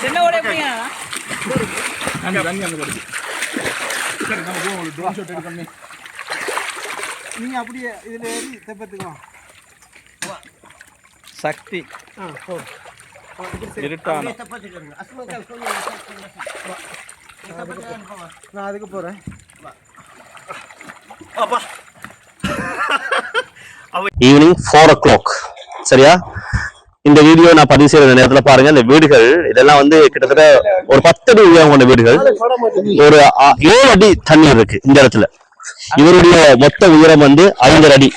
சின்ன ஓட எப்படியா தண்ணி தண்ணி அங்கே வருது சரி நம்ம போவோம் ஒரு ட்ரோன் ஷாட் எடுக்கணும் நீங்க அப்படியே இதுல ஏறி தெப்பத்துக்கு வா சக்தி. ஆ போ இருட்டான. நான் அதுக்கு போறேன். ஈவினிங் ஃபோர் ஓ கிளாக் சரியா? இந்த வீடியோ நான் பதிவு செய்யற நேரத்துல பாருங்க இந்த வீடுகள் இதெல்லாம் வந்து கிட்டத்தட்ட ஒரு பத்து அடி உயரம் கொண்ட வீடுகள். ஒரு ஏழு அடி தண்ணீர் இருக்கு இந்த இடத்துல. இவருடைய மொத்த உயரம் வந்து ஐந்து அடி.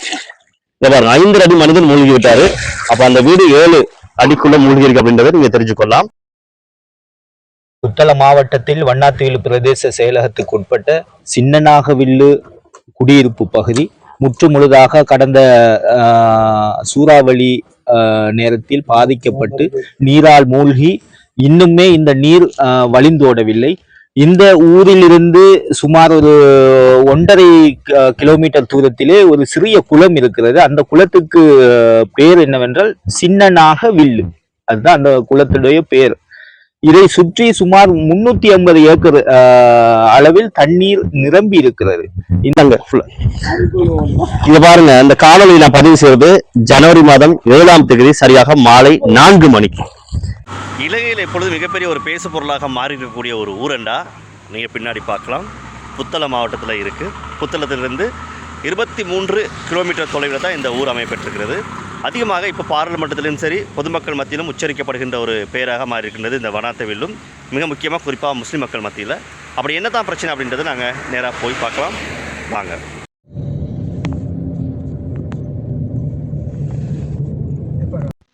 பாருங்க ஐந்து அடி மனிதன் மூழ்கி விட்டாரு. அப்ப அந்த வீடு ஏழு அடிக்குள்ள மூழ்கி இருக்கு அப்படின்றத நீங்க தெரிஞ்சுக்கொள்ளலாம். புத்தள மாவட்டத்தில் வண்ணாத்தீவு பிரதேச செயலகத்துக்கு உட்பட்ட சின்னநாகவில்லு குடியிருப்பு பகுதி முற்று முழுதாக கடந்த சூறாவளி நேரத்தில் பாதிக்கப்பட்டு நீரால் மூழ்கி இன்னுமே இந்த நீர் வழிந்தோடவில்லை. இந்த ஊரிலிருந்து சுமார் ஒரு ஒன்றரை கிலோமீட்டர் தூரத்திலே ஒரு சிறிய குளம் இருக்கிறது. அந்த குளத்துக்கு பேர் என்னவென்றால் சின்னனாக வில்லு. அதுதான் அந்த குளத்துடைய பேர். இதை சுற்றி சுமார் முன்னூத்தி ஐம்பது ஏக்கர் ஆஹ், அளவில் தண்ணீர் நிரம்பி இருக்கிறது. இந்தாங்க. இங்க பாருங்க இந்த காணொளி நான் பதிவு செய்யறது ஜனவரி மாதம் ஏழாம் தேதி சரியாக மாலை நான்கு மணிக்கு. இலங்கையில் இப்பொழுது மிகப்பெரிய ஒரு பேசு பொருளாக மாறி இருக்கக்கூடிய ஒரு ஊரண்டா நீங்கள் பின்னாடி பார்க்கலாம். புத்தளம் மாவட்டத்தில் இருக்குது புத்தளத்திலிருந்து இருபத்தி மூன்று கிலோமீட்டர் தொலைவில் தான் இந்த ஊர் அமைப்பெற்றிருக்கிறது அதிகமாக இப்போ பாராளுமன்றத்திலும் சரி பொதுமக்கள் மத்தியிலும் உச்சரிக்கப்படுகின்ற ஒரு பெயராக மாறியிருக்கின்றது இந்த வனாத்த வில்லும் மிக முக்கியமாக குறிப்பாக முஸ்லீம் மக்கள் மத்தியில். அப்படி என்ன தான் பிரச்சனை அப்படின்றத நாங்கள் நேராக போய் பார்க்கலாம். வாங்க.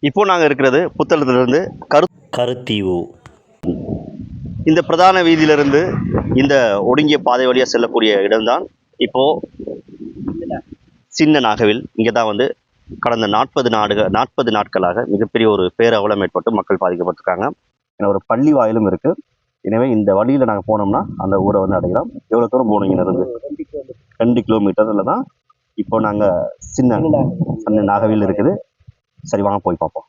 இப்போ நாங்கள் இருக்கிறது புத்தளத்திலிருந்து கரு கருத்தீவு. இந்த பிரதான வீதியிலிருந்து இந்த ஒடுங்கிய பாதை வழியாக செல்லக்கூடிய இடம்தான். இப்போது சின்ன நாகவில் இங்கே தான் வந்து கடந்த நாற்பது நாடுகள் நாற்பது நாட்களாக மிகப்பெரிய ஒரு பேரவலம் ஏற்பட்டு மக்கள் பாதிக்கப்பட்டிருக்காங்க. ஏன்னா ஒரு பள்ளி வாயிலும் இருக்கு. எனவே இந்த வழியில் நாங்கள் போனோம்னா அந்த ஊரை வந்து அடையலாம். எவ்வளோ தூரம் போனீங்கன்னு இருந்து? ரெண்டு கிலோமீட்டரில் தான். இப்போ நாங்கள் சின்ன சின்ன நாகவில் இருக்குது. சரி வாங்க போய் பார்ப்போம்.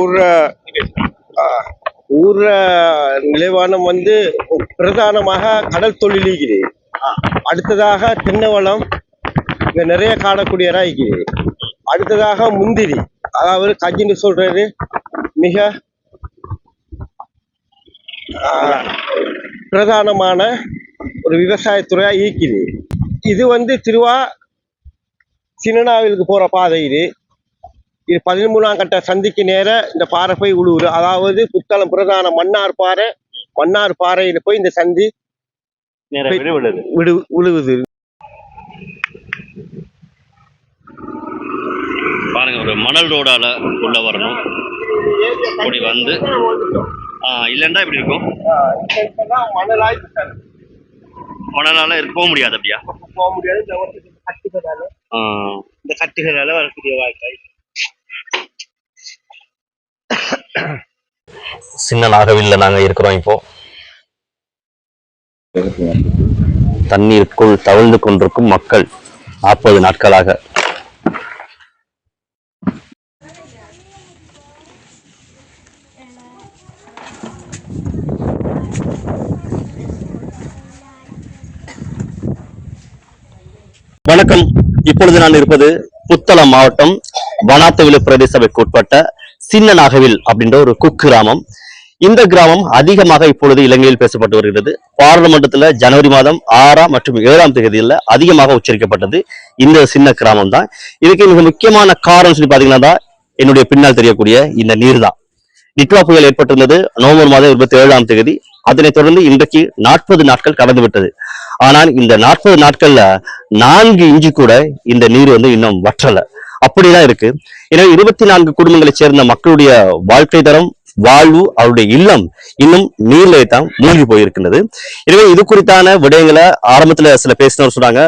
ஊர ஊர நிலைவானம் வந்து பிரதானமாக கடல் தொழிலீகிறது அடுத்ததாக தென்னவளம் இங்க நிறைய காணக்கூடியதா இருக்குது அடுத்ததாக முந்திரி. அதாவது கஜின்னு சொல்றது மிக பிரதானமான ஒரு விவசாயத்துறையா இருக்குது. இது வந்து திருவா சின்னனாவிலுக்கு போற பாதை இது. இது பதிமூணாம் கட்ட சந்திக்கு நேர இந்த பாறை போய் உழுவுது. அதாவது புத்தளம் பிரதான மன்னார் பாறை மன்னார் பாறையில போய் இந்த சந்தி விழுவுது பாருங்க ஒரு மணல் ரோடால உள்ள வரணும். இப்படி வந்து ஆ இல்லைன்னா இப்படி இருக்கும். மணலால இருக்க போக முடியாது அப்படியா? போக முடியாது இந்த கட்டுகளால இந்த கட்டுகளால வரக்கூடிய வாழ்க்கை சின்ன நாகவில்ல நாங்க இருக்கிறோம் இப்போ. தண்ணீருக்குள் தவழ்ந்து கொண்டிருக்கும் மக்கள் நாற்பது நாட்களாக வணக்கம். இப்பொழுது நான் இருப்பது புத்தளம் மாவட்டம் வனாத்தவில பிரதேச சபைக்கு உட்பட்ட சின்ன நாகவில் அப்படின்ற ஒரு குக்கிராமம் இந்த கிராமம் அதிகமாக இப்பொழுது இலங்கையில் பேசப்பட்டு வருகிறது. பாராளுமன்றத்தில் ஜனவரி மாதம் ஆறாம் மற்றும் ஏழாம் தேதியில் அதிகமாக உச்சரிக்கப்பட்டது இந்த சின்ன கிராமம் தான் இதுக்கு மிக முக்கியமான காரணம் சொல்லி பார்த்தீங்கன்னா என்னுடைய பின்னால் தெரியக்கூடிய இந்த நீர் தான் நிட்வா புயல் ஏற்பட்டிருந்தது நவம்பர் மாதம் இருபத்தி ஏழாம் தேதி. அதனைத் தொடர்ந்து இன்றைக்கு நாற்பது நாட்கள் கடந்துவிட்டது. ஆனால் இந்த நாற்பது நாட்கள்ல நான்கு இஞ்சி கூட இந்த நீர் வந்து இன்னும் வற்றல. அப்படிதான் இருக்கு. எனவே இருபத்தி நான்கு குடும்பங்களை சேர்ந்த மக்களுடைய வாழ்க்கை தரம் வாழ்வு அவருடைய இல்லம் இன்னும் நீர்லே தான் மூழ்கி போயிருக்கின்றது. எனவே இது குறித்தான விடயங்களை ஆரம்பத்துல சில பேசினவர் சொல்றாங்க.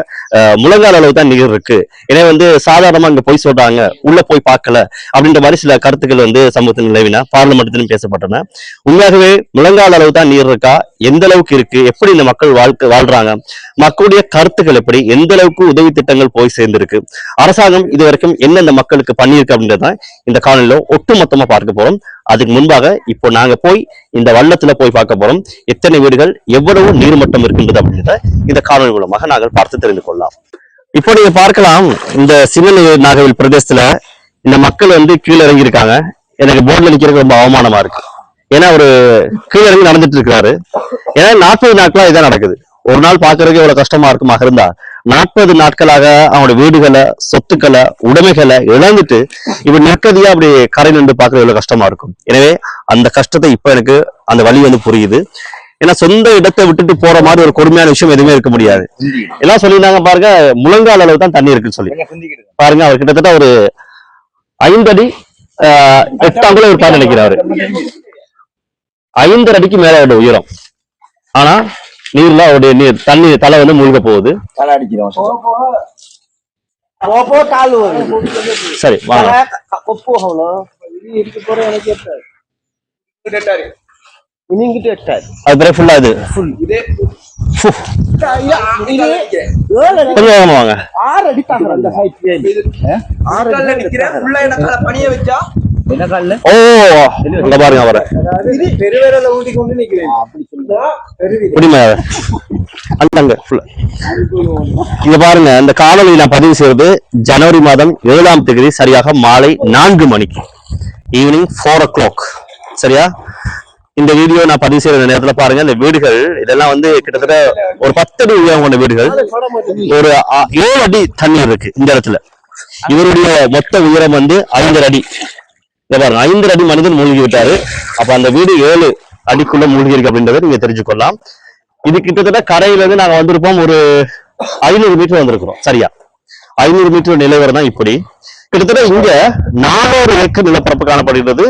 முழங்கால முழங்கால் அளவு தான் நீர் இருக்கு. எனவே வந்து சாதாரணமா இங்க போய் சொல்றாங்க. உள்ள போய் பார்க்கல. அப்படின்ற மாதிரி சில கருத்துக்கள் வந்து சமூகத்தில் நிலவினா பார்லிமெண்ட்டிலும் பேசப்பட்டன. உண்மையாகவே முழங்கால் அளவு தான் நீர் இருக்கா? எந்த அளவுக்கு இருக்கு? எப்படி இந்த மக்கள் வாழ்க்கை வாழ்றாங்க? மக்களுடைய கருத்துக்கள் எப்படி? எந்த அளவுக்கு உதவி திட்டங்கள் போய் சேர்ந்திருக்கு? அரசாங்கம் இது வரைக்கும் என்ன இந்த மக்களுக்கு பண்ணியிருக்கு அப்படின்றதான் இந்த காணொலியில ஒட்டுமொத்தமா பார்க்க போறோம். அதுக்கு முன்பாக இப்போ நாங்க போய் இந்த வள்ளத்துல போய் பார்க்க போறோம். எத்தனை வீடுகள் எவ்வளவு நீர்மட்டம் இருக்கின்றது அப்படின்றத இந்த காணொலி மூலமாக நாங்கள் பார்த்து தெரிந்து கொள்ளலாம். இப்போ நீங்க பார்க்கலாம் இந்த சிவனி நாகவில் பிரதேசத்துல இந்த மக்கள் வந்து கீழே இறங்கி இருக்காங்க எனக்கு போர்டில் நிக்கிறது ரொம்ப அவமானமா இருக்கு. ஏன்னா ஒரு கீழே இறங்கி நடந்துட்டு இருக்கிறாரு. ஏன்னா நாற்பது நாட்களா இதான் நடக்குது. ஒரு நாள் பாக்குறதுக்கு எவ்வளவு கஷ்டமா இருக்குமா இருந்தா நாற்பது நாட்களாக அவனோட வீடுகளை சொத்துக்களை உடைமைகளை இழந்துட்டு இப்ப நிற்கதியா அப்படி கரை நின்று பாக்குறது எவ்வளவு கஷ்டமா இருக்கும். எனவே அந்த கஷ்டத்தை இப்ப எனக்கு அந்த வழி வந்து புரியுது. ஏன்னா சொந்த இடத்தை விட்டுட்டு போற மாதிரி ஒரு கொடுமையான விஷயம் எதுவுமே இருக்க முடியாது. எல்லாம் சொல்லியிருந்தாங்க பாருங்க முழங்கால் அளவு தான் தண்ணி இருக்குன்னு சொல்லி. பாருங்க அவர் கிட்டத்தட்ட ஒரு ஐந்து அடி ஆஹ், எட்டு அங்குலம் இருப்பார் நினைக்கிறாரு. ஐந்தரை அடிக்கு மேல உயரம். ஆனா நீர்ல அவருடைய நீர் தண்ணி தலை வந்து மூழ்க போகுது. போ போ. கால் வரும் சரி வாங்க. அது ஃபுல்லா இது. கொஞ்சம் வாங்க. ஆறு அடி ஹைட் ஆறு அடி பணிய வச்சா ஓ அங்க பாருங்க அவரை. பெருவேரல கொண்டு நிக்கிறேன். ஆ. இங்க பாருங்க இந்த காணொலி நான் பதிவு செய்வது ஜனவரி மாதம் ஏழாம் தேதி சரியாக மாலை நான்கு மணிக்கு. ஈவினிங் ஃபோர் ஓ கிளாக் சரியா? இந்த வீடியோ நான் பதிவு செய்யற நேரத்துல பாருங்க இந்த வீடுகள் இதெல்லாம் வந்து கிட்டத்தட்ட ஒரு பத்து அடி உயரம் கொண்ட வீடுகள். ஒரு ஏழு அடி தண்ணீர் இருக்கு இந்த இடத்துல. இவருடைய மொத்த உயரம் வந்து ஐந்து அடி. பாருங்க ஐந்து அடி மனிதன் மூழ்கி விட்டாரு. அப்ப அந்த வீடு ஏழு அடிக்குள்ள மூழ்கி இருக்கு அப்படின்றத நீங்க தெரிஞ்சுக்கொள்ளலாம். இது கிட்டத்தட்ட கரையில இருந்து நாங்க வந்திருப்போம் ஒரு ஐநூறு மீட்டர் வந்திருக்கிறோம். சரியா? ஐநூறு மீட்டர் நிலவரம் தான் இப்படி. கிட்டத்தட்ட இங்க நானூறு ஏக்கர் நிலப்பரப்பு காணப்படுகிறது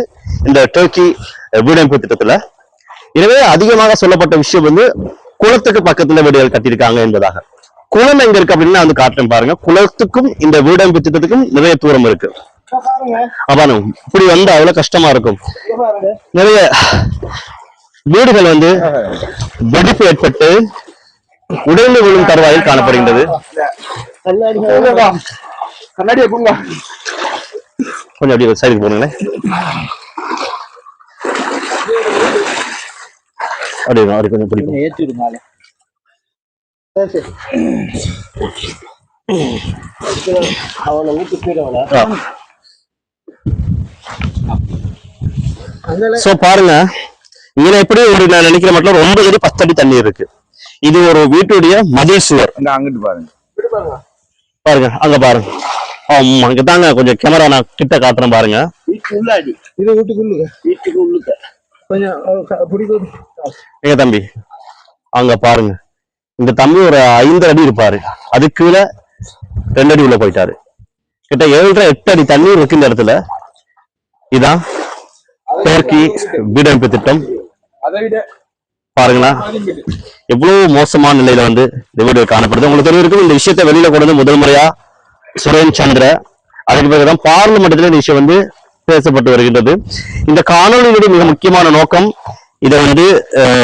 இந்த டர்க்கி வீடமைப்பு திட்டத்துல. எனவே அதிகமாக சொல்லப்பட்ட விஷயம் வந்து குளத்துக்கு பக்கத்துல வீடுகள் கட்டியிருக்காங்க என்பதாக. குளம் எங்க இருக்கு அப்படின்னு வந்து காட்டுறேன் பாருங்க. குளத்துக்கும் இந்த வீடமைப்பு திட்டத்துக்கும் நிறைய தூரம் இருக்கு. அப்பானு இப்படி வந்து அவ்வளவு கஷ்டமா இருக்கும். நிறைய வீடுகள் வந்து வெடிப்பு ஏற்பட்டு உடைந்து விழும் தருவாயில் காணப்படுகின்றது. கொஞ்சம் அப்படியே சைடுக்கு போனுங்களேன் அப்படியே அப்படி கொஞ்சம் பிடிக்கும் ஏற்றிடுங்க வீட்டு போயிடவன ஆ. சோ பாருங்க. இங்க எப்படி ஒரு நான் நினைக்கிற மட்டும் ஒன்பது அடி பத்து அடி தண்ணி இருக்கு. இது ஒரு வீட்டுடைய மதில் சுவர். அங்கிட்டு பாருங்க. பாருங்க. அங்க பாருங்க. ஆமா அங்க தாங்க கொஞ்சம் கேமரா நான் கிட்ட காட்டுறேன் பாருங்க. இது வீட்டுக்குள்ளுங்க வீட்டுக்கு உள்ளுக்க கொஞ்சம். தம்பி அங்க பாருங்க. இந்த தம்பி ஒரு ஐந்து அடி இருப்பாரு. அதுக்கு கீழே ரெண்டு அடி உள்ள போயிட்டாரு. கிட்ட ஏழரை எட்டு அடி தண்ணி இருக்கு இந்த இடத்துல. இதான் டர்க்கி வீடமைப்பு திட்டம். பாருங்களா. எவ்வளவு மோசமான நிலையில வந்து இந்த வீடு காணப்படுது. உங்களுக்கு தெரியும் இந்த விஷயத்தை வெளியில கொண்டு வந்து முதல் முறையா சுரேன் சந்திர அதுக்கு பிறகுதான் பார்லிமெண்ட்ல இந்த விஷயம் வந்து பேசப்பட்டு வருகின்றது. இந்த காணொலியினுடைய மிக முக்கியமான நோக்கம். இதை வந்து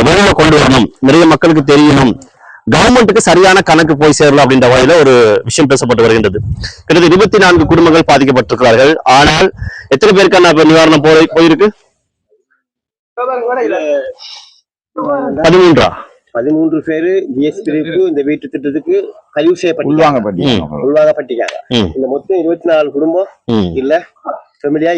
வெளியில கொண்டு வரணும். நிறைய மக்களுக்கு தெரியணும். கவர்மெண்ட்டுக்கு சரியான கணக்கு போய் சேரலாம் அப்படின்ற வகையில ஒரு விஷயம் பேசப்பட்டு வருகின்றது. கிட்டத்தட்ட இருபத்தி நான்கு குடும்பங்கள் பாதிக்கப்பட்டிருக்கிறார்கள். ஆனால் எத்தனை பேருக்கான நிவாரணம் போய் போயிருக்கு? பதிமூன்றா? பதிமூன்று பேரு ஜிஎஸ்பிக்கு இந்த வீட்டு திட்டத்துக்கு பதிவு செய்யப்பட்டு. உள்வாங்கப்பட்டிருக்காங்க இந்த மொத்தம் இருபத்தி நாலு குடும்பம் இல்ல. ஃபெமிலியா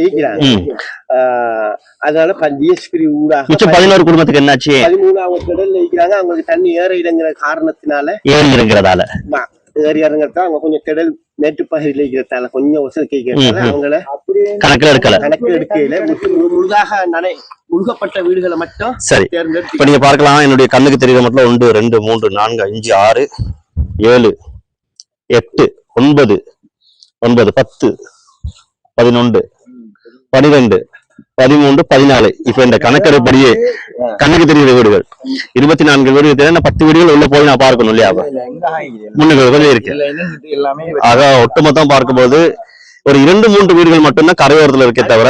ஆஹ் அதனால ஜிஎஸ்பி ஊடாக மிச்சம் பதினோரு குடும்பத்துக்கு என்னாச்சு? பதிமூணு அவங்க திடல்ல இருக்கிறாங்க. அவங்களுக்கு தண்ணி ஏற இடங்கிற காரணத்தினால ஏறிங்கிறதால ம- ஏறி இறங்குறதால அவங்க கொஞ்சம் திடல் மேட்டு பகுதியில் இருக்கிறதால கொஞ்சம் வசதி கேட்கறதால. அவங்கள கணக்குல எடுக்கல. கணக்கு எடுக்கையில முழுதாக நனை முழுகப்பட்ட வீடுகளை மட்டும் சரி. தேர்ந்தெடுத்து இப்ப நீங்க பார்க்கலாம். என்னுடைய கண்ணுக்கு தெரியுற மட்டும் ஒன்று ரெண்டு மூன்று நான்கு அஞ்சு ஆறு ஏழு எட்டு ஒன்பது ஒன்பது பத்து பதினொன்று பனிரெண்டு பதிமூன்று பதினாலு. இப்ப இந்த கணக்கெடுப்படியே கண்ணுக்கு தெரியுற வீடுகள். இருபத்தி நான்கு வீடுகள் தெரியும் பத்து வீடுகள் உள்ள போய் நான் பார்க்கணும் இல்லையா? முன்னுக்கு கொஞ்சம் இருக்கு. ஆக ஒட்டுமொத்தம் பார்க்கும்போது ஒரு இரண்டு மூன்று வீடுகள் மட்டும்தான் கரையோரத்துல இருக்கே தவிர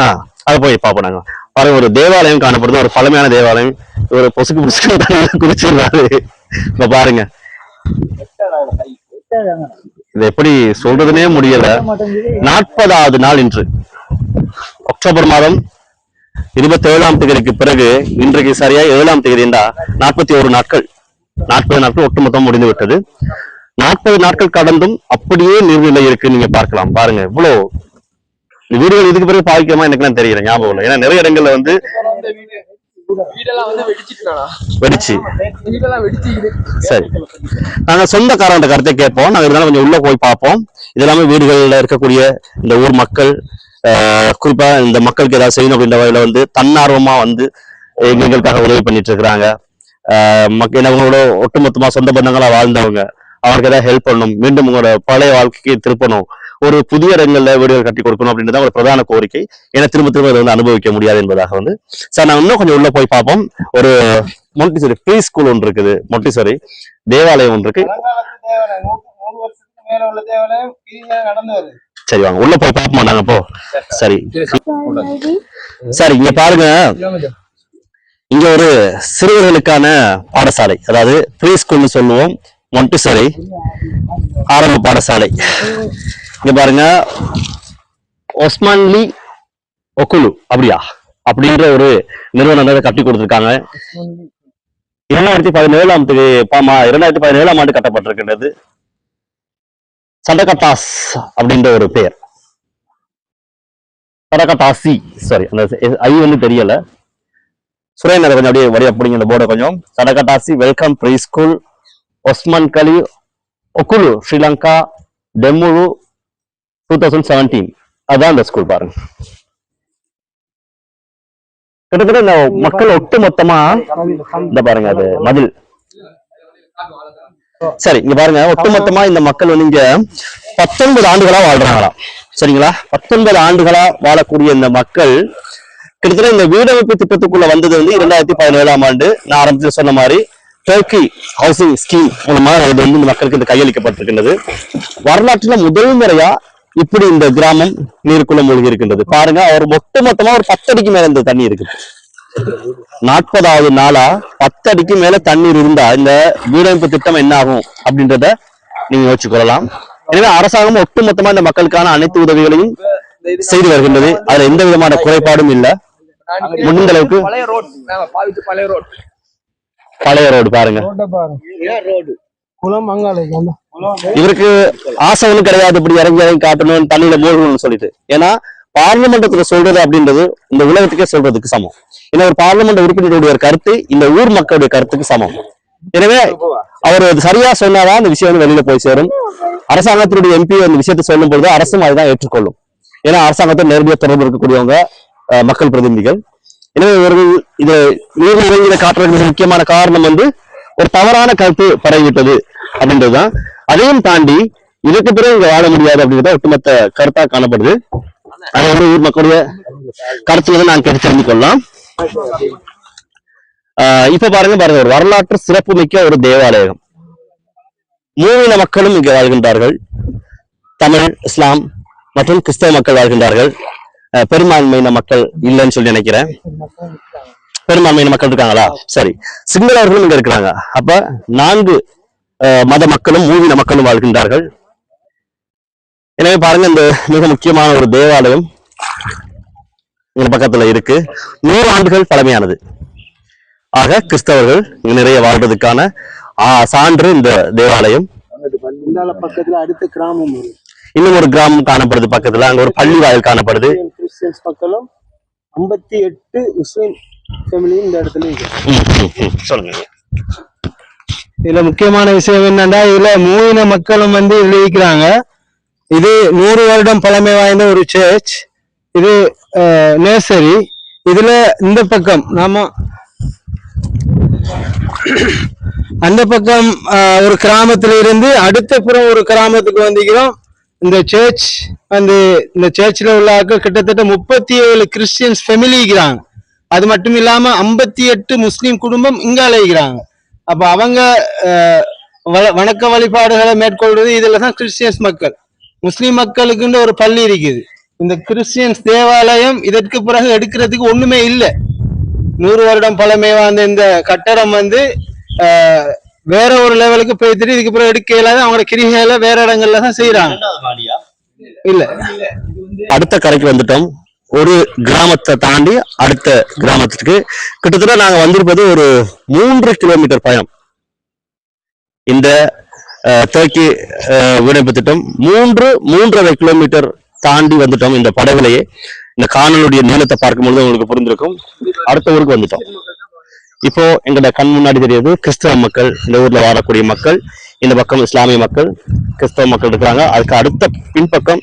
ஆஹ் அதை போய் பார்ப்போம் நாங்க. பாருங்க ஒரு தேவாலயம் காணப்படுது. ஒரு பழமையான தேவாலயம். ஒரு பொசுக்கு பொசுக்கு குறிச்சிருந்தாரு இப்ப பாருங்க. இது எப்படி சொல்றதுனே முடியல. நாற்பதாவது நாள் இன்று. அக்டோபர் மாதம் இருபத்தி ஏழாம் தேதிக்கு பிறகு இன்றைக்கு சரியா ஏழாம் தேதி என்றா நாற்பத்தி ஒரு நாட்கள். நாற்பது நாட்கள் ஒட்டுமொத்தம் முடிந்து விட்டது நாற்பது நாட்கள் கடந்தும் அப்படியே நீர்நிலை இருக்கு நீங்க பார்க்கலாம். பாருங்க இவ்வளவு வீடுகள் இதுக்கு பிறகு பாதிக்கமா எனக்கு தெரியல ஞாபகம் இல்லை. ஏன்னா நிறைய இடங்கள்ல வந்து வெடிச்சு. சரி. நாங்க சொந்தக்காரங்க கருத்தை கேட்போம். நாங்க இருந்தாலும் கொஞ்சம் உள்ள போய் பார்ப்போம். இது எல்லாமே வீடுகள்ல இருக்கக்கூடிய இந்த ஊர் மக்கள் குறிப்பா இந்த மக்களுக்கு ஏதாவது செய்யணும் அப்படின்ற வகையில வந்து தன்னார்வமா வந்து எங்களுக்காக உதவி பண்ணிட்டு இருக்கிறாங்க. மக்கள் மக்க அவங்களோட ஒட்டுமொத்தமா சொந்த பந்தங்களா வாழ்ந்தவங்க. அவங்களுக்கு ஏதாவது ஹெல்ப் பண்ணணும். மீண்டும் உங்களோட பழைய வாழ்க்கைக்கு திருப்பணும். ஒரு புதிய இடங்கள்ல வீடுகள் கட்டி கொடுக்கணும் அப்படின்றது ஒரு பிரதான கோரிக்கை. ஏன்னா திரும்ப திரும்ப அதை வந்து அனுபவிக்க முடியாது என்பதாக வந்து. சார் நான் இன்னும் கொஞ்சம் உள்ள போய் பார்ப்போம். ஒரு மொண்டிசரி ப்ரீ ஸ்கூல் ஒன்று இருக்குது. மொண்டிசரி தேவாலயம் ஒன்று இருக்கு. மேல உள்ள தேவாலயம் நடந்து வருது சரி வாங்க. உள்ள போய் பார்ப்போம்? நாங்க போ. சரி. சரி இங்க பாருங்க. இங்க ஒரு சிறுவர்களுக்கான பாடசாலை. அதாவது ப்ரீ ஸ்கூல்னு சொல்லுவோம் மொண்டிசரி ஆரம்ப பாடசாலை. இங்க பாருங்க. ஒஸ்மான்லி ஒக்குலு அப்படியா? அப்படின்ற ஒரு நிறுவனம் கட்டி கொடுத்துருக்காங்க. இரண்டாயிரத்தி பதினேழாம் பாமா இரண்டாயிரத்தி பதினேழாம் ஆண்டு கட்டப்பட்டிருக்கின்றது. சடகட்டாஸ் அப்படின்ற ஒரு பெயர் சடகட்டாசி சாரி அந்த ஐ வந்து தெரியல. சுரேந்தர் கொஞ்சம் அப்படியே வழியா பிடிங்க இந்த போர்டை கொஞ்சம். சடகட்டாசி வெல்கம் ப்ரீ ஸ்கூல் ஒஸ்மான் கலி ஒக்குலு ஸ்ரீலங்கா டெம்முழு டூ தௌசண்ட் செவன்டீன் அதான் இந்த ஸ்கூல் பாருங்க. கிட்டத்தட்ட இந்த மக்கள் ஒட்டு மொத்தமா இந்த பாருங்க அது மதில். சரி இங்க பாருங்க. ஒட்டுமொத்தமா இந்த மக்கள் வந்து இங்க பத்தொன்பது ஆண்டுகளா வாழ்றாங்களாம் சரிங்களா? பத்தொன்பது ஆண்டுகளா வாழக்கூடிய இந்த மக்கள் கிட்டத்தட்ட இந்த வீடமைப்பு திட்டத்துக்குள்ள வந்தது வந்து இரண்டாயிரத்தி பதினேழாம் ஆண்டு. நான் ஆரம்பத்தில் சொன்ன மாதிரி டர்க்கி ஹவுசிங் ஸ்கீம் மூலமா இது வந்து இந்த மக்களுக்கு இந்த கையளிக்கப்பட்டிருக்கின்றது. வரலாற்றுல முதல் முறையா இப்படி இந்த கிராமம் நீருக்குள்ள மூழ்கி இருக்கின்றது. பாருங்க அவர் ஒட்டுமொத்தமா ஒரு பத்தடிக்கு மேல இந்த தண்ணி இருக்குது. நாற்பதாவது நாளா பத்து அடிக்கு மேல தண்ணீர் இருந்தா இந்த வீடமைப்பு திட்டம் என்ன ஆகும் அப்படின்றத நீங்க யோசிச்சு கொள்ளலாம். எனவே அரசாங்கம் ஒட்டுமொத்தமா இந்த மக்களுக்கான அனைத்து உதவிகளையும் செய்து வருகின்றது. அதுல எந்த விதமான குறைபாடும் இல்ல. முடிந்த அளவுக்கு பழைய ரோட் நாங்க பாவிச்சு பழைய ரோட் பழைய ரோடு பாருங்க. இவருக்கு ஆசை கிடையாது. இப்படி இறங்கி இறங்கி காட்டணும் தண்ணியில மூழ்கணும்னு சொல்லிட்டு. ஏன்னா பார்லிமெண்ட்ல சொல்றது அப்படின்றது இந்த உலகத்துக்கே சொல்றதுக்கு சமம். ஏன்னா ஒரு பார்லிமெண்ட் உறுப்பினருடைய கருத்து இந்த ஊர் மக்களுடைய கருத்துக்கு சமம். எனவே அவர் சரியா சொன்னாதான் அந்த விஷயம் வந்து வெளியில போய் சேரும். அரசாங்கத்தினுடைய எம்பி அந்த விஷயத்தை சொல்லும் பொழுது அரசும் அதுதான் ஏற்றுக்கொள்ளும். ஏன்னா அரசாங்கத்தை நேரடியாக தொடர்பு இருக்கக்கூடியவங்க அஹ், மக்கள் பிரதிநிதிகள். எனவே இவர்கள் இது நீதிமன்றம் இதை காட்டுறதுக்கு முக்கியமான காரணம் வந்து ஒரு தவறான கருத்து பரவிவிட்டது அப்படின்றதுதான். அதையும் தாண்டி இதுக்கு பிறகு இங்க வாழ முடியாது அப்படின்றத ஒட்டுமொத்த கருத்தா காணப்படுது. அதை வந்து ஊர் மக்களுடைய கருத்துக்களை நான் கேட்டு கொள்ளலாம். ஆஹ் இப்ப பாருங்க பாருங்க ஒரு வரலாற்று சிறப்புமிக்க ஒரு தேவாலயம். மூவின மக்களும் இங்கு வாழ்கின்றார்கள். தமிழ் இஸ்லாம் மற்றும் கிறிஸ்தவ மக்கள் வாழ்கின்றார்கள். பெரும்பான்மையின மக்கள் இல்லைன்னு சொல்லி நினைக்கிறேன். பெரும்பான்மையின மக்கள் இருக்காங்களா? சரி. சிங்களவர்களும் இங்க இருக்கிறாங்க. அப்ப நான்கு ஆஹ் மத மக்களும் மூவின மக்களும் வாழ்கின்றார்கள். எனவே பாருங்க இந்த மிக முக்கியமான ஒரு தேவாலயம் இந்த பக்கத்துல இருக்கு. நூறு ஆண்டுகள் பழமையானது. ஆக கிறிஸ்தவர்கள் இங்க நிறைய வாழ்றதுக்கான சான்று இந்த தேவாலயம். இந்தால பக்கத்துல அடுத்த கிராமம் இன்னும் ஒரு கிராமம் காணப்படுது பக்கத்துல. அங்க ஒரு பள்ளி வாயில் காணப்படுது. கிறிஸ்டியன்ஸ் பக்கம் ஐம்பத்தி எட்டு முஸ்லிம் ஃபேமிலியும் இந்த இடத்துல. சொல்லுங்க. இதுல முக்கியமான விஷயம் என்னன்னா இதுல மூவின மக்களும் வந்து இதுல இருக்கிறாங்க இது நூறு வருடம் பழமை வாய்ந்த ஒரு சர்ச் இது நேசரி இதுல இந்த பக்கம் நாம அந்த பக்கம் ஒரு கிராமத்துல இருந்து அடுத்த புறம் ஒரு கிராமத்துக்கு வந்திக்கிறோம் இந்த சர்ச் வந்து இந்த சர்ச்சில் உள்ள ஆட்கள் கிட்டத்தட்ட முப்பத்தி ஏழு கிறிஸ்டியன்ஸ் ஃபெமிலி இருக்கிறாங்க. அது மட்டும் இல்லாம ஐம்பத்தி எட்டு முஸ்லீம் குடும்பம் இங்க அழைக்கிறாங்க அப்ப அவங்க வ- வணக்க வழிபாடுகளை மேற்கொள்வது இதுல தான் கிறிஸ்டியன்ஸ் மக்கள். முஸ்லீம் மக்களுக்குன்னு ஒரு பள்ளி இருக்குது. இந்த கிறிஸ்டியன்ஸ் தேவாலயம் இதற்கு பிறகு எடுக்கிறதுக்கு ஒண்ணுமே இல்லை. நூறு வருடம் பழமை வாய்ந்த இந்த கட்டடம் வந்து வேற ஒரு லெவலுக்கு போயிட்டு இதுக்கு பிறகு எடுக்க இயலாது. அவங்களோட கிரிகையில வேற இடங்கள்ல தான் செய்யறாங்க இல்ல. அடுத்த கரைக்கு வந்துட்டோம். ஒரு கிராமத்தை தாண்டி அடுத்த கிராமத்துக்கு. கிட்டத்தட்ட நாங்க வந்திருப்பது ஒரு மூன்று கிலோமீட்டர் பயணம். இந்த தேக்கி அஹ், விண்ணப்ப திட்டம் மூன்று மூன்றரை கிலோமீட்டர் தாண்டி வந்துட்டோம் இந்த படகுலையே. இந்த காணலுடைய நீளத்தை பார்க்கும்பொழுது உங்களுக்கு புரிந்திருக்கும். அடுத்த ஊருக்கு வந்துட்டோம். இப்போ எங்களோட கண் முன்னாடி தெரியுது கிறிஸ்தவ மக்கள் இந்த ஊர்ல வாழக்கூடிய மக்கள் இந்த பக்கம் இஸ்லாமிய மக்கள் கிறிஸ்தவ மக்கள் இருக்கிறாங்க. அதுக்கு அடுத்த பின்பக்கம்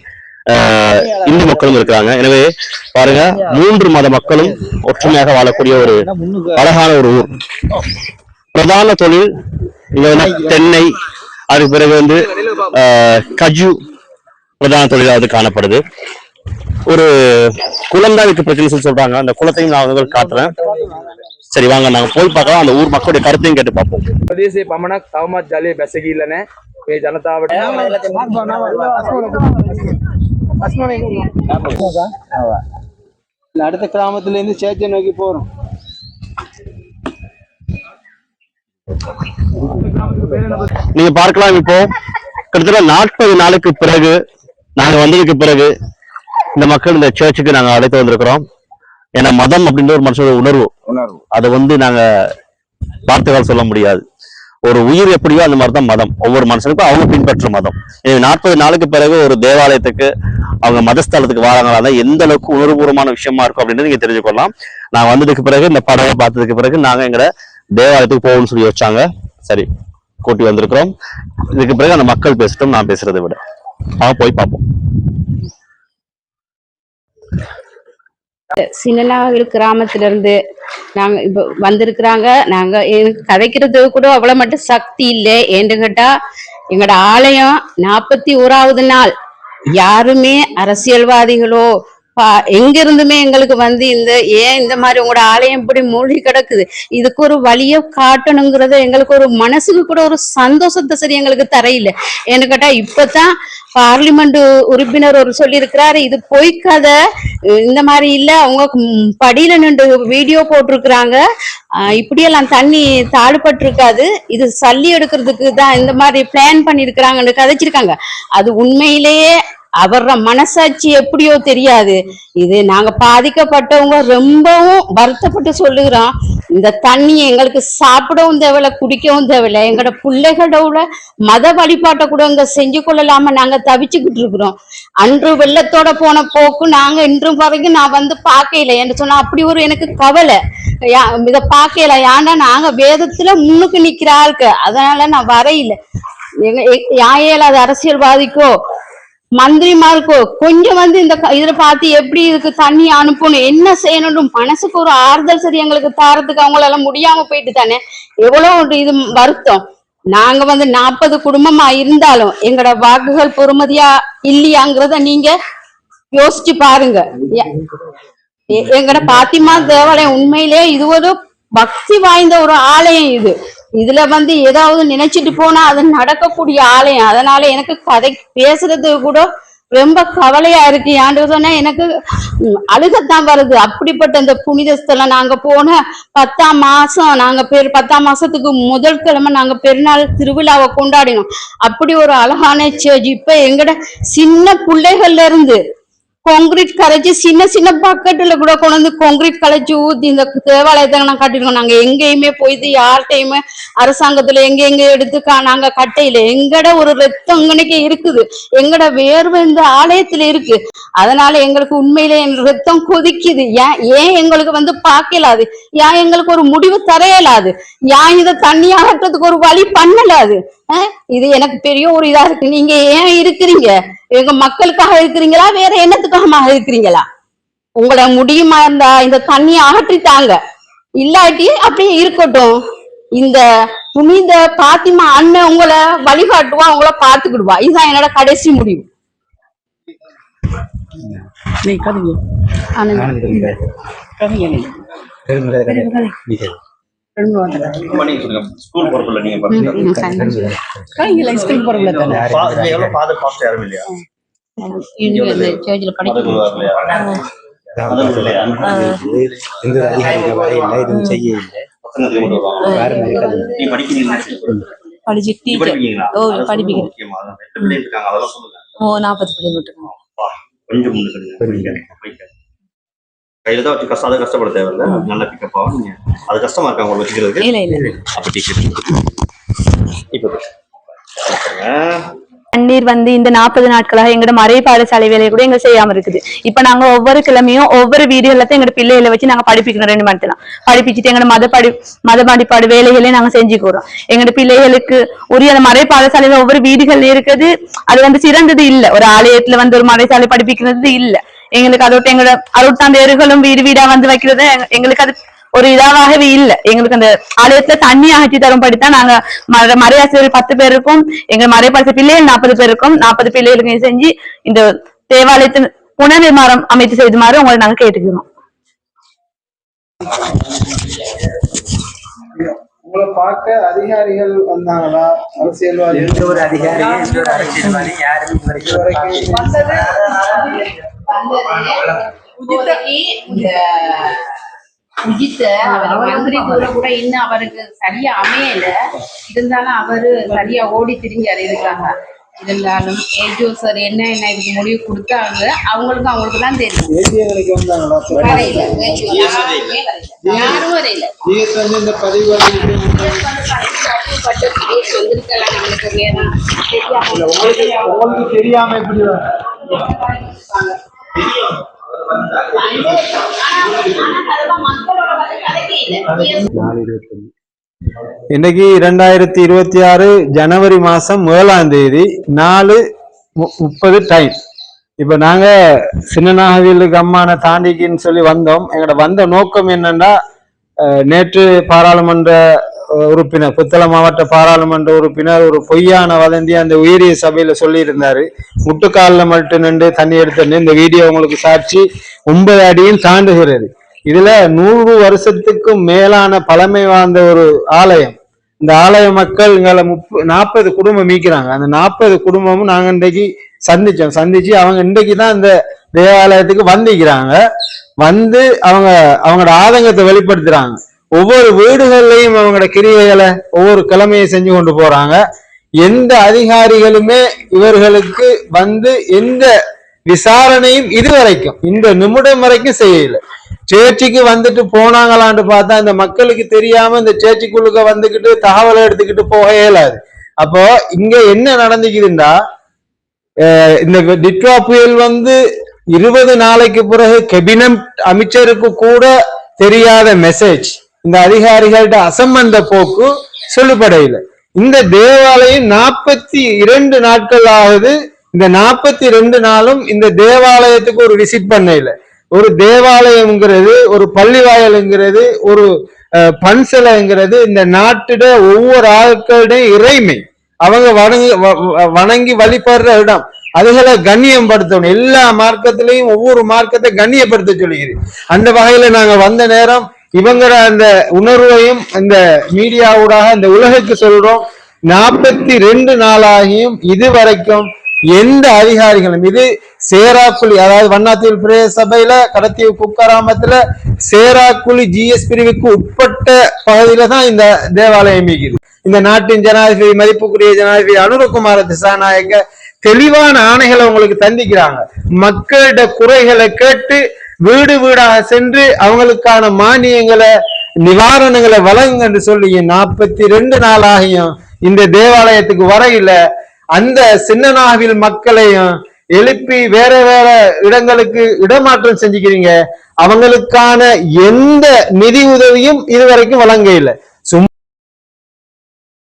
இந்து மக்களும் இருக்கிறாங்க. எனவே பாருங்க மூன்று மத மக்களும் ஒற்றுமையாக வாழக்கூடிய ஒரு அழகான ஒரு ஊர். பிரதான தொழில் தென்னை அதுக்கு பிறகு வந்து கஜு பிரதான தொழிலாக வந்து காணப்படுது. ஒரு குளம் தான் இதுக்கு பிரச்சனை சொல்லி சொல்றாங்க. அந்த குளத்தையும் நான் வந்து காட்டுறேன். சரி வாங்க நாங்க போய் பார்க்கலாம். அந்த ஊர் மக்களுடைய கருத்தையும் கேட்டு பார்ப்போம். பிரதேச பமனா தவமா ஜாலிய பெசகி இல்லனே. ஏ ஜனதாவட அடுத்த கிராமத்துல இருந்து சேச்சை நோக்கி போறோம். நீங்க பார்க்கலாம் இப்போ. கிட்டத்தட்ட நாற்பது நாளுக்கு பிறகு நாங்க வந்ததுக்கு பிறகு இந்த மக்கள் இந்த சர்ச்சுக்கு நாங்க அழைத்து வந்திருக்கிறோம். ஏன்னா மதம் அப்படின்ற ஒரு மனுஷனோட உணர்வு. உணர்வு. அதை வந்து நாங்க வார்த்தைகள் சொல்ல முடியாது. ஒரு உயிர் எப்படியோ அந்த மாதிரி தான் மதம். ஒவ்வொரு மனுஷனுக்கும் அவங்க பின்பற்றும் மதம். எனவே நாற்பது நாளுக்கு பிறகு ஒரு தேவாலயத்துக்கு அவங்க மதஸ்தலத்துக்கு வராங்களா தான் எந்த அளவுக்கு உணர்வுபூர்வமான விஷயமா இருக்கும் அப்படின்றது நீங்க தெரிஞ்சுக்கொள்ளலாம். நான் வந்ததுக்கு பிறகு இந்த படத்தை பார்த்ததுக்கு பிறகு நாங்க எங்களை தேவாலயத்துக்கு போகணும்னு சொல்லி வச்சாங்க சரி கூட்டி வந்திருக்கிறோம். இதுக்கு பிறகு அந்த மக்கள் பேசட்டும் நான் பேசுறதை விட. அவன் போய் பார்ப்போம். சின்னநாகவில் கிராமத்துல இருந்து நாங்க இப்ப வந்திருக்கிறாங்க. நாங்க எனக்கு கதைக்கிறது கூட அவ்வளவு மட்டும் சக்தி இல்லை. ஏன்னு கேட்டா எங்களோட ஆலயம் நாற்பத்தி ஓராவது நாள். யாருமே அரசியல்வாதிகளோ எங்க இருந்துமே எங்களுக்கு வந்து இந்த ஏன் இந்த மாதிரி உங்களோட ஆலயம் இப்படி மூழ்கி கிடக்குது? இதுக்கு ஒரு வழியை காட்டணுங்கிறத எங்களுக்கு ஒரு மனசுக்கு கூட ஒரு சந்தோஷத்தை சரி எங்களுக்கு தரையில. ஏன்னு கேட்டா இப்பதான் பார்லிமெண்ட் உறுப்பினர் ஒரு சொல்லியிருக்கிறாரு இது பொய் கதை இந்த மாதிரி இல்ல அவங்க படியில நின்று வீடியோ போட்டிருக்கிறாங்க. இப்படியெல்லாம் தண்ணி தாழ்பட்டு இருக்காது இது சல்லி எடுக்கிறதுக்கு தான் இந்த மாதிரி பிளான் பண்ணிருக்கிறாங்கன்னு கதைச்சிருக்காங்க. அது உண்மையிலேயே அவர மனசாட்சி எப்படியோ தெரியாது. இது நாங்க பாதிக்கப்பட்டவங்க ரொம்பவும் வருத்தப்பட்டு சொல்லுகிறோம். இந்த தண்ணி எங்களுக்கு சாப்பிடவும் தேவையில்ல குடிக்கவும் தேவையில்ல. எங்களோட பிள்ளைகளோட மத வழிபாட்டை கூட இங்க செஞ்சு கொள்ளலாம நாங்க தவிச்சுக்கிட்டு இருக்கிறோம். அன்று வெள்ளத்தோட போன போக்கு நாங்க இன்றும் வரைக்கும் நான் வந்து பார்க்கல என்று சொன்னா அப்படி ஒரு எனக்கு கவலை. யா- இத பார்க்கல ஏன்னா நாங்க வேதத்துல முன்னுக்கு நிக்கிற ஆளுக்கு அதனால நான் வரையில எங்க எ- யா- இயலாத அரசியல்வாதிக்கோ மந்திரிமாருக்கோ கொஞ்சம் வந்து இந்த இதுல பார்த்து எப்படி இதுக்கு தண்ணி அனுப்பணும் என்ன செய்யணும் மனசுக்கு ஒரு ஆறுதல் சரி எங்களுக்கு தாரத்துக்கு அவங்களால முடியாம போயிட்டு தானே. எவ்வளவு ஒரு இது வருத்தம். நாங்க வந்து நாற்பது குடும்பமா இருந்தாலும் எங்களோட வாக்குகள் பொறுமதியா இல்லையாங்கிறத நீங்க யோசிச்சு பாருங்க. எங்கட பாத்திமா தேவாலயம் உண்மையிலே இது ஒரு பக்தி வாய்ந்த ஒரு ஆலயம் இது. இதுல வந்து ஏதாவது நினைச்சிட்டு போனா அது நடக்கக்கூடிய ஆலயம் அதனால எனக்கு கதை பேசுறது கூட ரொம்ப கவலையா இருக்கு. ஏன்னு சொன்னா எனக்கு அழுகத்தான் வருது. அப்படிப்பட்ட இந்த புனித ஸ்தலம் நாங்க போன பத்தாம் மாசம் நாங்க பெரு பத்தாம் மாசத்துக்கு முதல் கிழமை நாங்க பெருநாள் திருவிழாவை கொண்டாடினோம். அப்படி ஒரு அழகான சேர்ச் இப்ப எங்கட சின்ன பிள்ளைகள்ல இருந்து கான்கிரீட் கரைச்சி சின்ன சின்ன பக்கெட்டில் கூட கொண்டு வந்து கான்கிரீட் கலைச்சு ஊத்தி இந்த தேவாலயத்தை நான் கட்டிருக்கோம். நாங்க எங்கேயுமே போயிது யார்கிட்டையுமே அரசாங்கத்துல எங்க எங்க எடுத்து நாங்கள் நாங்க கட்டையில. எங்கட ஒரு ரத்தம் இங்கனைக்கு இருக்குது. எங்கட வேர்வை இந்த ஆலயத்துல இருக்கு. அதனால எங்களுக்கு உண்மையிலே என் ரத்தம் கொதிக்குது. ஏன் ஏன் எங்களுக்கு வந்து பார்க்கலாது ஏன் எங்களுக்கு ஒரு முடிவு தரையலாது ஏன் இதை தண்ணி அகற்றதுக்கு ஒரு வழி பண்ணலாது? இது எனக்கு பெரிய ஒரு இதா இருக்கு. நீங்க ஏன் இருக்கிறீங்க? எங்க மக்களுக்காக இருக்கிறீங்களா? வேற என்னத்துக்காக இருக்கிறீங்களா? உங்களோட முடியுமா இருந்தா இந்த தண்ணியை அகற்றித்தாங்க இல்லாட்டி அப்படியே இருக்கட்டும். இந்த புனித பாத்திமா அண்ணன் உங்களை வழிகாட்டுவா உங்களை பார்த்துக்கிடுவா. இதுதான் என்னோட கடைசி முடிவு. நீ கதைங்க. ஸ்கூல் போறதுல நீங்க கதைங்க ஸ்கூல் போறதுல தானே. எவ்வளவு ஃபாதர் யாரும் இல்லையா? சேர்ச்சில் செய்ய இல்லை டீச்சர்? ஓ, படிப்பீங்க. ஓ நாற்பது கொஞ்சம். கையில தான் வச்சு கஷ்டம் அதை கஷ்டப்பட தேவையில்ல. நல்ல பிக்கப் ஆகும். நீங்க அது கஷ்டமா இருக்கா உங்களுக்கு வச்சுக்கிறதுக்கு? இல்ல இல்ல அப்ப டீச்சர் இப்போ தண்ணீர் வந்து இந்த நாற்பது நாட்களாக எங்களோட மறை பாடசாலை வேலையை கூட எங்க செய்யாம இருக்குது. இப்ப நாங்க ஒவ்வொரு கிழமையும் ஒவ்வொரு வீடுகள்ல எங்களோட பிள்ளைகளை வச்சு நாங்க படிப்பிக்கணும் ரெண்டு மணி நேரம் படிப்பிச்சுட்டு எங்களோட மத படி மத படிப்பாடு வேலைகளையும் நாங்க செஞ்சுக்கிறோம். எங்களோட பிள்ளைகளுக்கு உரிய அந்த மறை பாடசாலையில ஒவ்வொரு வீடுகள் இருக்குது. அது வந்து சிறந்தது இல்ல. ஒரு ஆலயத்துல வந்து ஒரு மறைசாலை படிப்பிக்கிறது இல்ல. எங்களுக்கு அதோட எங்களோட அறுபத்தாண்டு வீடு வீடா வந்து வைக்கிறது எங்க- எங்களுக்கு அது ஒரு இதாகவே இல்ல. எங்களுக்கு அந்த ஆலயத்துல தண்ணி அகற்றி தரும் படித்தான் நாங்க மர- மறையாசிரியர் பத்து பேர் இருக்கும் எங்க மறைப்பாச பிள்ளைகள் நாற்பது பேர் இருக்கும் நாற்பது பிள்ளைகளுக்கு செஞ்சு இந்த தேவாலயத்தின் புனர்நிர்மாணம் அமைத்து செய்துமாறு உங்களை நாங்க கேட்டுக்கிறோம். உங்களை பார்க்க அதிகாரிகள் வந்தாங்களா? அரசியல்வாதி எந்த ஒரு அதிகாரி எந்த ஒரு அரசியல்வாதி யாரும் இந்த உஜித்த அவர் மந்திரி கூட கூட இன்னும் அவருக்கு சரியா அமையல. இருந்தாலும் அவரு சரியா ஓடி திரிஞ்சாரு இதுக்காக இருந்தாலும் ஏஜோ சார் என்ன என்ன இதுக்கு முடிவு கொடுத்தாங்க அவங்களுக்கு அவங்களுக்கு தான் தெரியும். யாருமே வரையில. உங்களுக்கு தெரியாம எப்படி இன்னைக்கு இரண்டாயிரத்தி இருபத்தி ஆறு ஜனவரி மாசம் முதலாம் தேதி நாலு மு- முப்பது டைம் இப்ப நாங்க சின்னநாகவிலுக்கு அம்மான தாண்டிக்குன்னு சொல்லி வந்தோம். எங்களோட வந்த நோக்கம் என்னன்னா நேற்று பாராளுமன்ற உறுப்பினர் புத்தள மாவட்ட பாராளுமன்ற உறுப்பினர் ஒரு பொய்யான வதந்தி அந்த உயரிய சபையில சொல்லியிருந்தாரு. முட்டுக்காலில் மட்டும் நின்று தண்ணி எடுத்து இந்த வீடியோ உங்களுக்கு சாட்சி ஒன்பது அடியில் தாண்டுகிறது. இதுல நூறு வருஷத்துக்கும் மேலான பழமை வாய்ந்த ஒரு ஆலயம். இந்த ஆலய மக்கள் இங்களை முப்ப நாற்பது குடும்பம் மீக்கிறாங்க அந்த நாற்பது குடும்பமும் நாங்க இன்றைக்கு சந்திச்சோம். சந்திச்சு அவங்க இன்றைக்கு தான் இந்த தேவாலயத்துக்கு வந்திக்கிறாங்க வந்து அவங்க அவங்களோட ஆதங்கத்தை வெளிப்படுத்துறாங்க. ஒவ்வொரு வீடுகள்லையும் அவங்களோட கிரியைகளை ஒவ்வொரு கிழமையை செஞ்சு கொண்டு போறாங்க. எந்த அதிகாரிகளுமே இவர்களுக்கு வந்து எந்த விசாரணையும் இதுவரைக்கும் இந்த நிமிடம் வரைக்கும் செய்யல. சேர்ச்சிக்கு வந்துட்டு போனாங்களான்னு பார்த்தா இந்த மக்களுக்கு தெரியாம இந்த சேர்ச்சிக்குள்ளுக்க வந்துகிட்டு தகவலை எடுத்துக்கிட்டு போக இயலாது. அப்போ இங்க என்ன நடந்துக்குதுண்டா இந்த டிட்வா புயல் வந்து இருபது நாளைக்கு பிறகு கெபினட் அமைச்சருக்கு கூட தெரியாத மெசேஜ் இந்த அதிகாரிகள்கிட்ட அசம்பந்த போக்கு சொல்லுபடையில. இந்த தேவாலயம் நாற்பத்தி இரண்டு நாட்கள் ஆகுது இந்த நாற்பத்தி ரெண்டு நாளும் இந்த தேவாலயத்துக்கு ஒரு விசிட் பண்ணல ஒரு தேவாலயம்ங்கிறது ஒரு பள்ளிவாயலுங்கிறது ஒரு பன்சலைங்கிறது இந்த நாட்டிட ஒவ்வொரு ஆட்களுடைய இறைமை. அவங்க வணங்கி வ- வணங்கி வழிபடுற இடம். அதுகளை கண்ணியப்படுத்தணும். எல்லா மார்க்கத்திலையும் ஒவ்வொரு மார்க்கத்தை கண்ணியப்படுத்த சொல்லுகிறேன் அந்த வகையில நாங்க வந்த நேரம் இவங்கிற அந்த உணர்வையும் இந்த மீடியாவூடாக இந்த உலகுக்கு சொல்றோம். நாற்பத்தி ரெண்டு நாளாகியும் இதுவரைக்கும் எந்த அதிகாரிகளும் இது சேராக்குழி அதாவது வண்ணாத்தீவு பிரதேச சபையில கடத்தீவு குக்கராமத்துல சேராக்குழி ஜிஎஸ் பிரிவுக்கு உட்பட்ட பகுதியில தான் இந்த தேவாலயம் இருக்குது இந்த நாட்டின் ஜனாதிபதி மதிப்புக்குரிய ஜனாதிபதி அனுரகுமார திசாநாயக்க தெளிவான ஆணைகளை உங்களுக்கு தந்திக்கிறாங்க மக்களிட குறைகளை கேட்டு வீடு வீடாக சென்று அவங்களுக்கான மானியங்களை நிவாரணங்களை வழங்குங்கன்னு சொல்லி நாற்பத்தி ரெண்டு நாள் ஆகியும் இந்த தேவாலயத்துக்கு வரையில அந்த சின்னநாவில் மக்களையும் எழுப்பி வேற வேற இடங்களுக்கு இடமாற்றம் செஞ்சுக்கிறீங்க. அவங்களுக்கான எந்த நிதி உதவியும் இதுவரைக்கும் வழங்க இல்லை.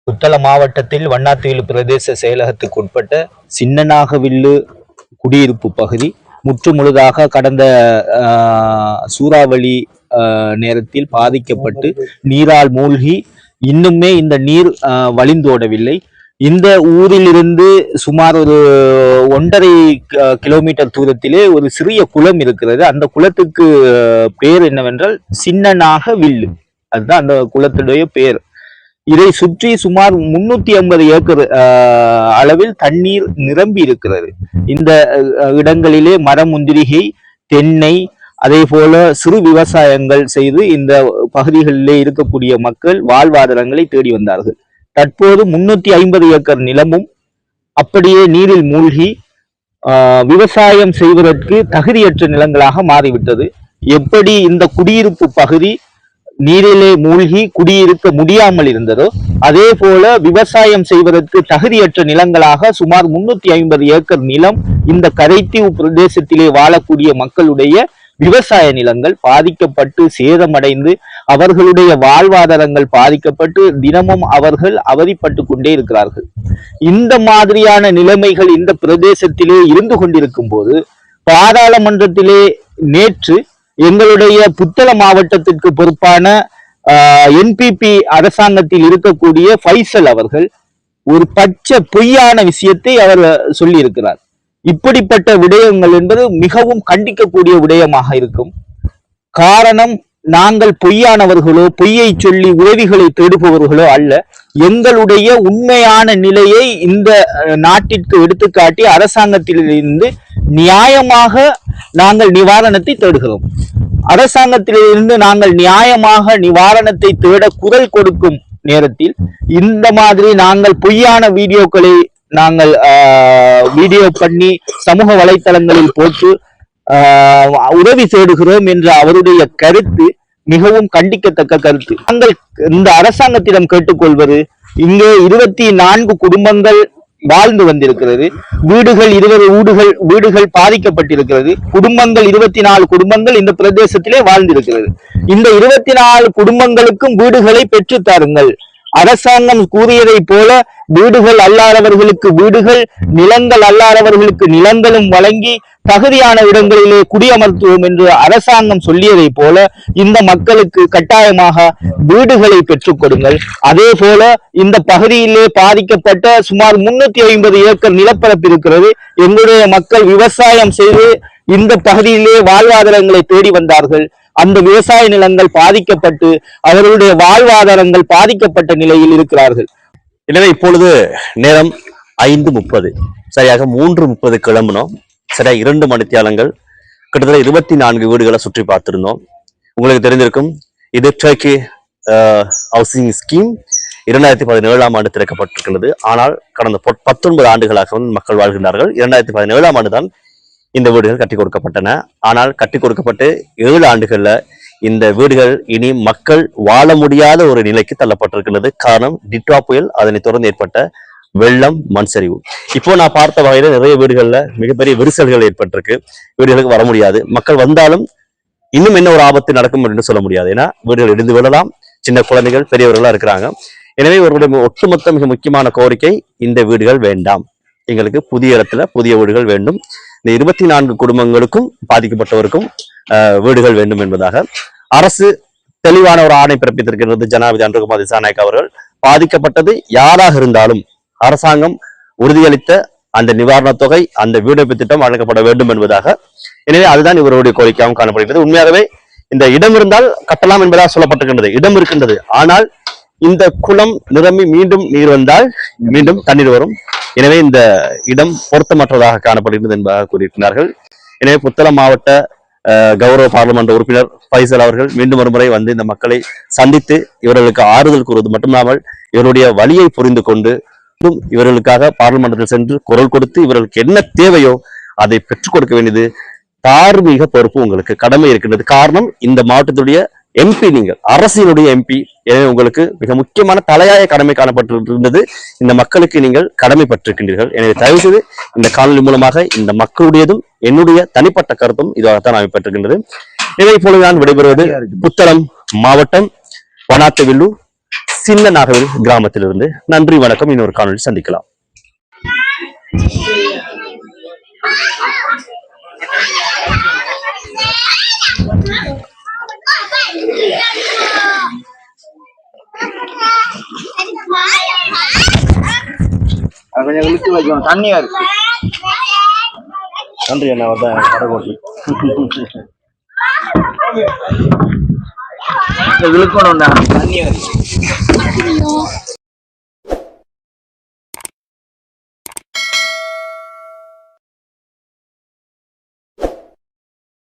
புத்தள மாவட்டத்தில் வண்ணாத்தீவு பிரதேச செயலகத்துக்கு உட்பட்ட சின்னநாகவில்லு குடியிருப்பு பகுதி முற்று முழுதாக கடந்த சூறாவளி நேரத்தில் பாதிக்கப்பட்டு நீரால் மூழ்கி இன்னுமே இந்த நீர் வழிந்தோடவில்லை. இந்த ஊரிலிருந்து சுமார் ஒரு ஒன்றரை க- கிலோமீட்டர் தூரத்திலே ஒரு சிறிய குளம் இருக்கிறது. அந்த குளத்துக்கு பேர் என்னவென்றால் சின்னனாக வில்லு. அதுதான் அந்த குளத்துடைய பேர். இதை சுற்றி சுமார் முன்னூத்தி ஐம்பது ஏக்கர் அளவில் தண்ணீர் நிரம்பி இருக்கிறது. இந்த இடங்களிலே மரமுந்திரிகை தென்னை அதே போல சிறு விவசாயங்கள் செய்து இந்த பகுதிகளிலே இருக்கக்கூடிய மக்கள் வாழ்வாதாரங்களை தேடி வந்தார்கள். தற்போது முன்னூத்தி ஐம்பது ஏக்கர் நிலமும் அப்படியே நீரில் மூழ்கி ஆஹ், விவசாயம் செய்வதற்கு தகுதியற்ற நிலங்களாக மாறிவிட்டது. எப்படி இந்த குடியிருப்பு பகுதி நீரிலே மூழ்கி குடியிருக்க முடியாமல் இருந்ததோ அதே போல விவசாயம் செய்வதற்கு தகுதியற்ற நிலங்களாக சுமார் முன்னூத்தி ஐம்பது ஏக்கர் நிலம் இந்த கரைத்தீவு பிரதேசத்திலே வாழக்கூடிய மக்களுடைய விவசாய நிலங்கள் பாதிக்கப்பட்டு சேதமடைந்து அவர்களுடைய வாழ்வாதாரங்கள் பாதிக்கப்பட்டு தினமும் அவர்கள் அவதிப்பட்டு கொண்டே இருக்கிறார்கள். இந்த மாதிரியான நிலைமைகள் இந்த பிரதேசத்திலே இருந்து கொண்டிருக்கும் போது பாராளுமன்றத்திலே நேற்று எங்களுடைய புத்தள மாவட்டத்திற்கு பொறுப்பான என்பிபி அரசாங்கத்தில் இருக்கக்கூடிய ஃபைசல் அவர்கள் ஒரு பச்சை பொய்யான விஷயத்தை அவர் சொல்லியிருக்கிறார். இப்படிப்பட்ட விடயங்கள் என்பது மிகவும் கண்டிக்கக்கூடிய விடயமாக இருக்கும். காரணம் நாங்கள் பொய்யானவர்களோ பொய்யை சொல்லி உதவிகளை தேடுபவர்களோ அல்ல. எங்களுடைய உண்மையான நிலையை இந்த நாட்டிற்கு எடுத்துக்காட்டி அரசாங்கத்திலிருந்து நியாயமாக நாங்கள் நிவாரணத்தை தேடுகிறோம். அரசாங்கத்திலிருந்து நாங்கள் நியாயமாக நிவாரணத்தை தேட குரல் கொடுக்கும் நேரத்தில் இந்த மாதிரி நாங்கள் பொய்யான வீடியோக்களை நாங்கள் வீடியோ பண்ணி சமூக வலைத்தளங்களில் போட்டு உதவி தேடுகிறோம் என்ற அவருடைய கருத்து மிகவும் கண்டிக்கத்தக்க கருத்து. நாங்கள் இந்த அரசாங்கத்திடம் கேட்டுக்கொள்வது இங்கே இருபத்தி நான்கு குடும்பங்கள் வாழ்ந்து வந்திருக்கிறது. வீடுகள் இருபது வீடுகள் வீடுகள் பாதிக்கப்பட்டிருக்கிறது. குடும்பங்கள் இருபத்தி நாலு குடும்பங்கள் இந்த பிரதேசத்திலே வாழ்ந்திருக்கிறது. இந்த இருபத்தி நாலு குடும்பங்களுக்கும் வீடுகளை பெற்று தாருங்கள். அரசாங்கம் கூறியதை போல வீடுகள் அல்லாதவர்களுக்கு வீடுகள் நிலங்கள் அல்லாதவர்களுக்கு நிலங்களும் வழங்கி தகுதியான இடங்களிலே குடியமர்த்துவோம் என்று அரசாங்கம் சொல்லியதை போல இந்த மக்களுக்கு கட்டாயமாக வீடுகளை பெற்றுக் கொடுங்கள். அதே போல இந்த பகுதியிலே பாதிக்கப்பட்ட சுமார் முன்னூத்தி ஐம்பது ஏக்கர் நிலப்பரப்பு இருக்கிறது. எங்களுடைய மக்கள் விவசாயம் செய்து இந்த பகுதியிலே வாழ்வாதாரங்களை தேடி வந்தார்கள். அந்த விவசாய நிலங்கள் பாதிக்கப்பட்டு அவர்களுடைய வாழ்வாதாரங்கள் பாதிக்கப்பட்ட நிலையில் இருக்கிறார்கள். எனவே இப்பொழுது நேரம் ஐந்து முப்பது. சரியாக மூன்று முப்பது கிளம்பினோம். சரியா இரண்டு மணித்தியாலங்கள். கிட்டத்தட்ட இருபத்தி நான்கு வீடுகளை சுற்றி பார்த்திருந்தோம். உங்களுக்கு தெரிந்திருக்கும் இது டர்க்கி ஹவுசிங் ஸ்கீம் இரண்டாயிரத்தி பதினேழாம் ஆண்டு திறக்கப்பட்டிருக்கிறது ஆனால் கடந்த பொ- பத்தொன்பது ஆண்டுகளாக வந்து மக்கள் வாழ்கின்றார்கள். இரண்டாயிரத்தி பதினேழாம் ஆண்டு தான் இந்த வீடுகள் கட்டி கொடுக்கப்பட்டன. ஆனால் கட்டி கொடுக்கப்பட்டு ஏழு ஆண்டுகளில் இந்த வீடுகள் இனி மக்கள் வாழ முடியாத ஒரு நிலைக்கு தள்ளப்பட்டிருக்கிறது காரணம் டிட்வா புயல் அதனைத் தொடர்ந்து ஏற்பட்ட வெள்ளம் மண் சரிவு. இப்போ நான் பார்த்த வகையில நிறைய வீடுகள்ல மிகப்பெரிய விரிசல்கள் ஏற்பட்டிருக்கு. வீடுகளுக்கு வர முடியாது. மக்கள் வந்தாலும் இன்னும் என்ன ஒரு ஆபத்து நடக்கும் என்று சொல்ல முடியாது. ஏன்னா வீடுகள் இடிந்து விழலாம். சின்ன குழந்தைகள் பெரியவர்களா இருக்கிறாங்க. எனவே இவர்களுடைய ஒட்டுமொத்த மிக முக்கியமான கோரிக்கை இந்த வீடுகள் வேண்டாம். எங்களுக்கு புதிய இடத்துல புதிய வீடுகள் வேண்டும். இந்த இருபத்தி நான்கு குடும்பங்களுக்கும் பாதிக்கப்பட்டவருக்கும் ஆஹ், வீடுகள் வேண்டும் என்பதாக. அரசு தெளிவான ஒரு ஆணை பிறப்பித்திருக்கிறது ஜனாதிபதி அன்றகுமார் திசாநாயக் அவர்கள். பாதிக்கப்பட்டது யாராக இருந்தாலும் அரசாங்கம் உறுதியளித்த அந்த நிவாரணத் தொகை அந்த வீடமைப்பு திட்டம் வழங்கப்பட வேண்டும் என்பதாக. எனவே அதுதான் இவருடைய கோரிக்கையாகவும் காணப்படுகிறது உண்மையாகவே இந்த இடம் இருந்தால் கட்டலாம் என்பதாக சொல்லப்பட்டிருக்கின்றது. இடம் இருக்கின்றது. ஆனால் இந்த குளம் நிரம்பி மீண்டும் நீர் வந்தால் மீண்டும் தண்ணீர் வரும். எனவே இந்த இடம் பொருத்தமற்றதாக காணப்படுகிறது என்பதாக கூறியிருக்கிறார்கள். எனவே புத்தளம் மாவட்ட கௌரவ பாராளுமன்ற உறுப்பினர் பைசல் அவர்கள் மீண்டும் ஒரு முறை வந்து இந்த மக்களை சந்தித்து இவர்களுக்கு ஆறுதல் கூறுவது மட்டுமில்லாமல் இவருடைய வழியை புரிந்து கொண்டு இவர்களுக்காக பாராளுமன்றத்தில் சென்று குரல் கொடுத்து இவர்களுக்கு என்ன தேவையோ அதை பெற்றுக் கொடுக்க வேண்டியது தார்மீக பொறுப்பு உங்களுக்கு கடமை இருக்கின்றது. காரணம் இந்த மாவட்டத்துடைய எம்பி நீங்கள் அரசியலுடைய எம்பி எனவே உங்களுக்கு மிக முக்கியமான தலையாய கடமை காணப்பட்டிருந்தது இந்த மக்களுக்கு நீங்கள் கடமைப்பட்டிருக்கின்றீர்கள் எனவே தயவு செய்து இந்த காணொலி மூலமாக இந்த மக்களுடையதும் என்னுடைய தனிப்பட்ட கருத்தும் இதுவாகத்தான் அமைப்பட்டிருக்கின்றது எனவே இப்பொழுது நான் விடைபெறுவது புத்தளம் மாவட்டம் வனாத்தவில்லு சின்ன நாகவில் கிராமத்திலிருந்து நன்றி வணக்கம். இன்னொரு காணொலி சந்திக்கலாம். கொஞ்சம் இழுத்து வைக்கணும் தண்ணியா இருக்கு நன்றி அண்ணா. தான் கடை இழுக்கணும்டா தண்ணி இருக்கு